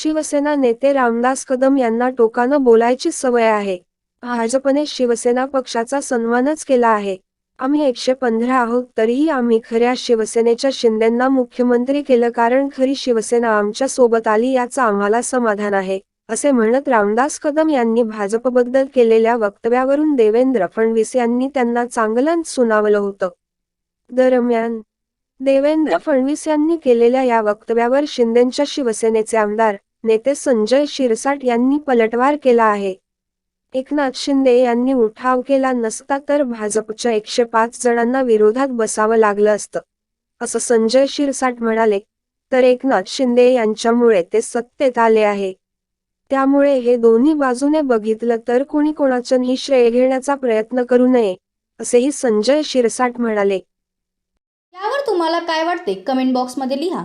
शिवसेना नेते रामदास कदम यांना टोकानं बोलायची सवय आहे. भाजपने शिवसेना पक्षाचा सन्मानच केला आहे. आम्ही एकशे पंधरा आहोत तरीही आम्ही खऱ्या शिवसेनेच्या शिंदेंना मुख्यमंत्री केलं कारण खरी शिवसेना आमच्यासोबत आली याचं आम्हाला समाधान आहे असे म्हणत रामदास कदम यांनी भाजपबद्दल केलेल्या वक्तव्यावरून देवेंद्र फडणवीस यांनी त्यांना चांगलंच सुनावलं होतं. दरम्यान देवेंद्र फडणवीस यांनी केलेल्या या वक्तव्यावर शिंदेच्या शिवसेनेचे आमदार नेते संजय शिरसाट यांनी पलटवार केला आहे. एकनाथ शिंदे यांनी उठाव केला नसता तर भाजपच्या एकशे पाच जणांना विरोधात बसावं लागलं असतं. असं संजय शिरसाट म्हणाले तर एकनाथ शिंदे यांच्यामुळे ते सत्तेत आले आहे. त्यामुळे हे दोन्ही बाजूने बघितलं तर कोणी कोणाचंही श्रेय घेण्याचा प्रयत्न करू नये असेही संजय शिरसाट म्हणाले. यावर तुम्हाला काय वाटते कमेंट बॉक्समध्ये लिहा.